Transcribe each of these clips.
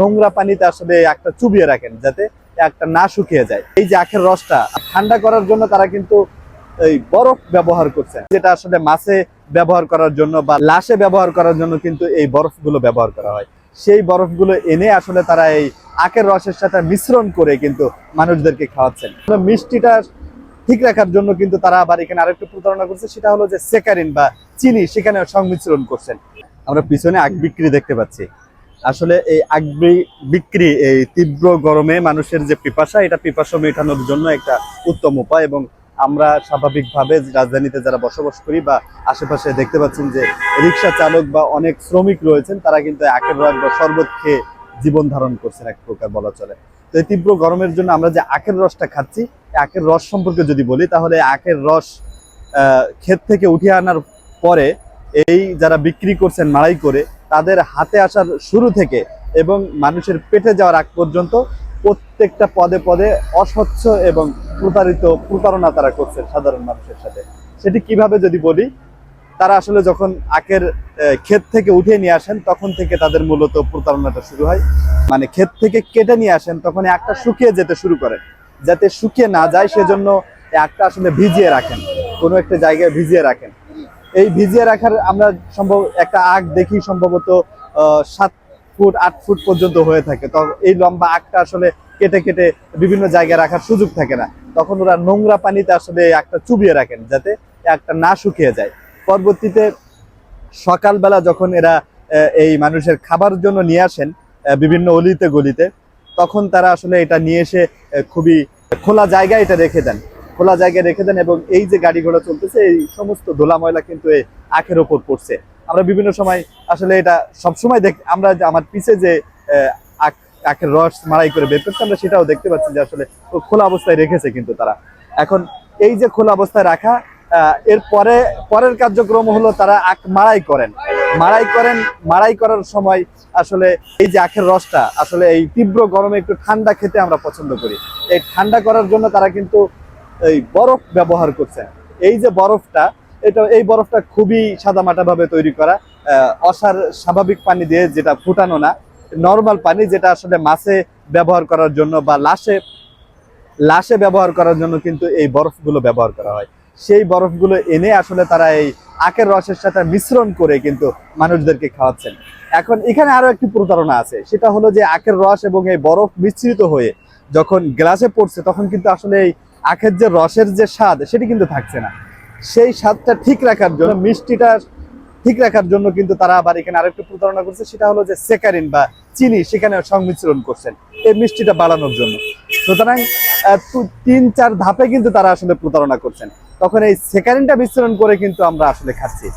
নোংরা পানিতে আসলে একটা চুবিয়ে রাখেন যাতে একটা না শুকিয়ে যায়। এই যে আখের রসটা, ঠান্ডা করার জন্য তারা কিন্তু এই বরফ ব্যবহার করছেন। যেটা আসলে মাছে ব্যবহার করার জন্য বা লাশে ব্যবহার করার জন্য কিন্তু এই বরফগুলো ব্যবহার করা হয়। সেই বরফগুলো এনে আসলে তারা এই আখের রসের সাথে মিশ্রণ করে কিন্তু মানুষদেরকে খাওয়াচ্ছেন। মিষ্টিটা ঠিক রাখার জন্য কিন্তু তারা আবার এখানে আরেকটু প্রতারণা করছে, সেটা হলো যে সেকারিন বা চিনি সেখানে সংমিশ্রণ করছেন। আমরা পিছনে আখ বিক্রি দেখতে পাচ্ছি। আসলে এই আগ বিক্রি, এই তীব্র গরমে মানুষের যে পিপাসা, এটা পিপাসা মেটানোর জন্য একটা উত্তম উপায় এবং আমরা স্বাভাবিকভাবে রাজধানীতে যারা বসবাস করি বা আশেপাশে দেখতে পাচ্ছেন যে রিক্সা চালক বা অনেক শ্রমিক রয়েছেন, তারা কিন্তু আখের রস বা শরবত খেয়ে জীবন ধারণ করছেন এক প্রকার বলা চলে। তো এই তীব্র গরমের জন্য আমরা যে আখের রসটা খাচ্ছি আখের রস সম্পর্কে যদি বলি, তাহলে আখের রস ক্ষেত থেকে উঠিয়ে আনার পরে এই যারা বিক্রি করছেন, মাড়াই করে তাদের হাতে আসার শুরু থেকে এবং মানুষের পেটে যাওয়ার আগ পর্যন্ত প্রত্যেকটা পদে পদে অস্বচ্ছ এবং প্রতারিত, প্রতারণা তারা করছেন সাধারণ মানুষের সাথে। সেটি কীভাবে যদি বলি, তারা আসলে যখন আখের ক্ষেত থেকে উঠিয়ে নিয়ে আসেন, তখন থেকে তাদের মূলত প্রতারণাটা শুরু হয়। মানে ক্ষেত থেকে কেটে নিয়ে আসেন তখন আখটা শুকিয়ে যেতে শুরু করে। যাতে শুকিয়ে না যায়, সেজন্য আখটা আসলে ভিজিয়ে রাখেন। কোনো একটা জায়গায় ভিজিয়ে রাখেন। এই ভিজিয়ে রাখার আমরা সম্ভব একটা আখ দেখি সম্ভবত সাত ফুট, আট ফুট পর্যন্ত হয়ে থাকে। তো এই লম্বা আখটা আসলে কেটে কেটে বিভিন্ন জায়গায় রাখার সুযোগ থাকে না। তখন ওরা নোংরা পানিতে আসলে আখটা চুবিয়ে রাখেন যাতে একটা না শুকিয়ে যায়। পরবর্তীতে সকালবেলা যখন এরা এই মানুষের খাবার জন্য নিয়ে আসেন বিভিন্ন অলিতে গলিতে, তখন তারা আসলে এটা নিয়ে এসে খুবই খোলা জায়গায় এটা রেখে দেন। খোলা জায়গায় রেখে দেন এবং এই যে গাড়ি ঘোড়া চলতেছে এই সমস্ত ধুলা ময়লা কিন্তু এই আখের ওপর পড়ছে। আমরা বিভিন্ন সময় আসলে এটা সবসময় দেখ আমরা আমার পিছে যে আহ, আখ- আখের রস মাড়াই করে বের করছে আমরা সেটাও দেখতে পাচ্ছি যে আসলে খোলা অবস্থায় রেখেছে কিন্তু তারা। এখন এই যে খোলা অবস্থায় রাখা এর পরে পরের কার্যক্রম হলো তারা আখ মারাই করেন। মারাই করেন মারাই করার সময় আসলে এই যে আখের রসটা আসলে এই তীব্র গরমে একটু ঠান্ডা খেতে আমরা পছন্দ করি। এই ঠান্ডা করার জন্য তারা কিন্তু এই বরফ ব্যবহার করছেন। এই যে বরফটা, এটা, এই বরফটা খুবই সাদামাটা ভাবে তৈরি করা অসার স্বাভাবিক পানি দিয়ে যেটা ফুটানো না, নর্মাল পানি যেটা আসলে মাছে ব্যবহার করার জন্য বা লাশে লাশে ব্যবহার করার জন্য কিন্তু এই বরফগুলো ব্যবহার করা হয়। সেই বরফগুলো এনে আসলে তারা এই আখের রসের সাথে মিশ্রণ করে কিন্তু মানুষদেরকে খাওয়াচ্ছেন। এখন এখানে আরও একটি প্রতারণা আছে, সেটা হলো যে আখের রস এবং এই বরফ মিশ্রিত হয়ে যখন গ্লাসে পড়ছে, তখন কিন্তু আসলে এই আখের যে রসের যে স্বাদ, সেটি কিন্তু থাকছে না। সেই স্বাদটা ঠিক রাখার জন্য, মিষ্টিটা ঠিক রাখার জন্য কিন্তু তারা আবার এখানে আরেকটু প্রতারণা করছে। সেটা হলো যে সেকারিন বা চিনি সেখানে সংমিশ্রণ করছেন এই মিষ্টিটা বাড়ানোর জন্য। সুতরাং তিন, চার ধাপে কিন্তু তারা আসলে প্রতারণা করছেন। তখন এই সেকারিনটা মিশ্রণ করে কিন্তু আমরা আসলে খাচ্ছি।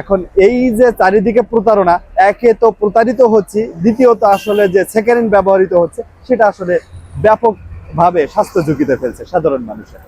এখন এই যে চারিদিকে প্রতারণা, একে তো প্রতারিত হচ্ছি, দ্বিতীয়ত আসলে যে সেকারিন ব্যবহৃত হচ্ছে, সেটা আসলে ব্যাপকভাবে স্বাস্থ্য ঝুঁকিতে ফেলছে সাধারণ মানুষের।